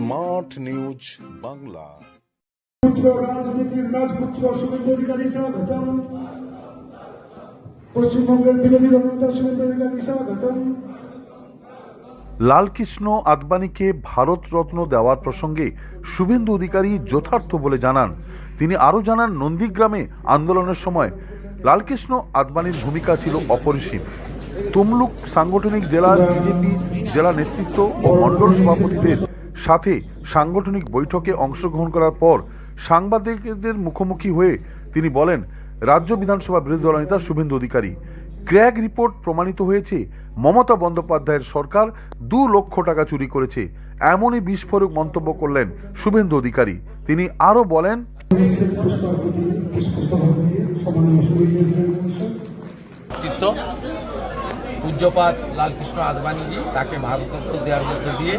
Smart news Bangla পুত্র রাজনীতির রাজপুত্র শুভেন্দু অধিকারী স্বাগতম পশ্চিমবঙ্গের বিরোধী দলনেতা শুভেন্দু অধিকারী স্বাগতম লালকৃষ্ণ আদবানিকে ভারতরত্ন দেওয়ার প্রসঙ্গে শুভেন্দু অধিকারী যথার্থ বলে জানান। তিনি আরও জানান নন্দীগ্রামে আন্দোলনের সময় লালকৃষ্ণ আদবানির ভূমিকা ছিল অপরিসীম। তমলুক সাংগঠনিক জেলার বিজেপি জেলা নেতৃত্ব ও মণ্ডল সভাপতিদের সাথে সাংগঠনিক বৈঠকে অংশগ্রহণ করার পর সাংবাদিকদের মুখোমুখি হয়ে তিনি বলেন, রাজ্য বিধানসভা বিরোধী দলনেতা শুভেন্দু অধিকারী, ক্র্যাগ রিপোর্ট প্রমাণিত হয়েছে, মমতা বন্দ্যোপাধ্যায়ের সরকার দু লক্ষ টাকা চুরি করেছে, এমনই বিস্ফোরক মন্তব্য করলেন শুভেন্দু অধিকারী। তিনি আরও বলেন পূজ্যপাত লালকৃষ্ণ আদবানিজি তাকে ভারতরত্ন দেওয়ার মধ্যে দিয়ে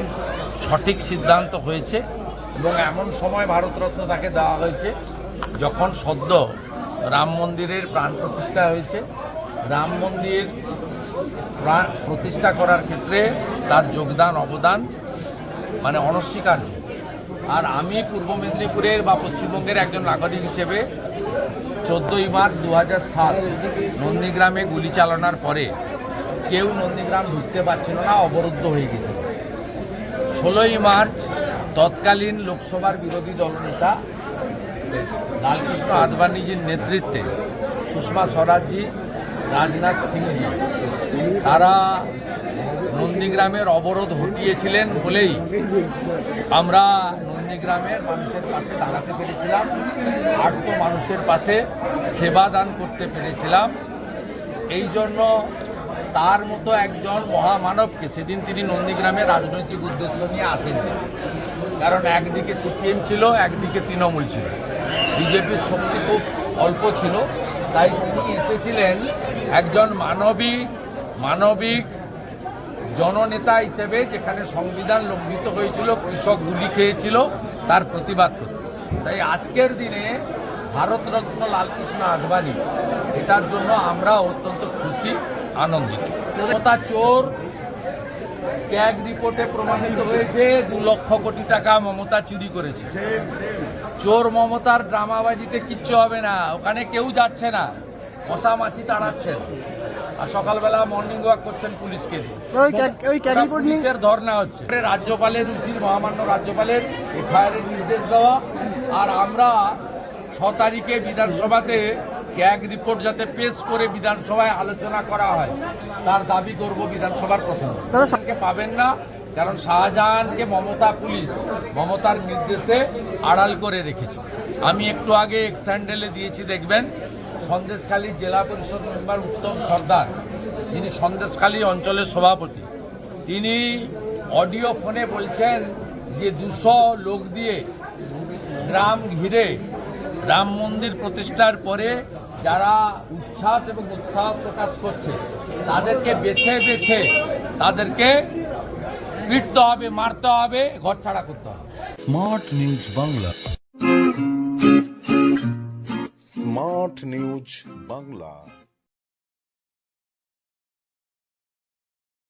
সঠিক সিদ্ধান্ত হয়েছে এবং এমন সময় ভারতরত্ন তাকে দেওয়া হয়েছে যখন সদ্য রাম মন্দিরের প্রাণ প্রতিষ্ঠা হয়েছে। রাম মন্দির প্রাণ প্রতিষ্ঠা করার ক্ষেত্রে তার যোগদান, অবদান মানে অনস্বীকার্য। আর আমি পূর্ব মেদিনীপুরের বা পশ্চিমবঙ্গের একজন নাগরিক হিসেবে চোদ্দোই মার্চ দু হাজার সাত নন্দীগ্রামে গুলি চালানোর পরে কেউ নন্দীগ্রাম ঢুকতে পারছিল না, অবরুদ্ধ হয়ে গেছিল। ষোলোই মার্চ তৎকালীন লোকসভার বিরোধী দলনেতা লালকৃষ্ণ আদবানিজির নেতৃত্বে সুষমা স্বরাজজি, রাজনাথ সিংজি তারা নন্দীগ্রামের অবরোধ হটিয়েছিলেন বলেই আমরা নন্দীগ্রামের মানুষের পাশে দাঁড়াতে পেরেছিলাম, আর্ত মানুষের পাশে সেবা দান করতে পেরেছিলাম। এই জন্য তার মতো একজন মহামানবকে সেদিন তিনি নন্দীগ্রামে রাজনৈতিক উদ্দেশ্য নিয়ে আসেন কারণ একদিকে সিপিএম ছিল, একদিকে তৃণমূল ছিল। বিজেপির শক্তি খুব অল্প ছিল। তাই তিনি এসেছিলেন একজন মানবিক মানবিক জননেতা হিসেবে, যেখানে সংবিধান লঙ্ঘিত হয়েছিল, কৃষক গুলি খেয়েছিল, তার প্রতিবাদ করতে। তাই আজকের দিনে ভারতরত্ন লালকৃষ্ণ আদবানি এটার জন্য আমরা অত্যন্ত খুশি। আনন্দিত চোর ক্যাগ রিপোর্টে প্রমাণিত হয়েছে দু লক্ষ কোটি টাকা মমতা চুরি করেছে। চোর মমতার ড্রামাবাজিতে কিচ্ছু হবে না ওখানে কেউ যাচ্ছে না মশা মাছি তাড়াচ্ছেন আর সকালবেলা মর্নিং ওয়াক করছেন পুলিশকে পুলিশের ধর্ণা হচ্ছে। রাজ্যপালের উচিত মহামান্য রাজ্যপালের এফআইআর নির্দেশ দেওয়া। আর আমরা ছ তারিখে বিধানসভাতে ক্যাগ রিপোর্ট যাতে পেশ করে বিধানসভায় আলোচনা করা হয় তার দাবি করব বিধানসভার প্রথম। পাবেন না কারণ শাহজাহানকে মমতা পুলিশ মমতার নির্দেশে আড়াল করে রেখেছে। আমি একটু আগে এক স্যান্ডেলে দিয়েছি দেখবেন সন্দেশখালীর জেলা পরিষদ মেম্বার উত্তম সর্দার যিনি সন্দেশখালী অঞ্চলের সভাপতি তিনি অডিও ফোনে বলছেন যে দুশো লোক দিয়ে গ্রাম ঘিরে রাম মন্দির প্রতিষ্ঠার পরে যারা উচ্ছ্বাস এবং উৎসাহ প্রকাশ করছে, তাদেরকে বেছে বেছে তাদেরকে পিটতে হবে, মারতে হবে, ঘর ছাড়া করতে হবে। Smart news Bangla. Smart news Bangla.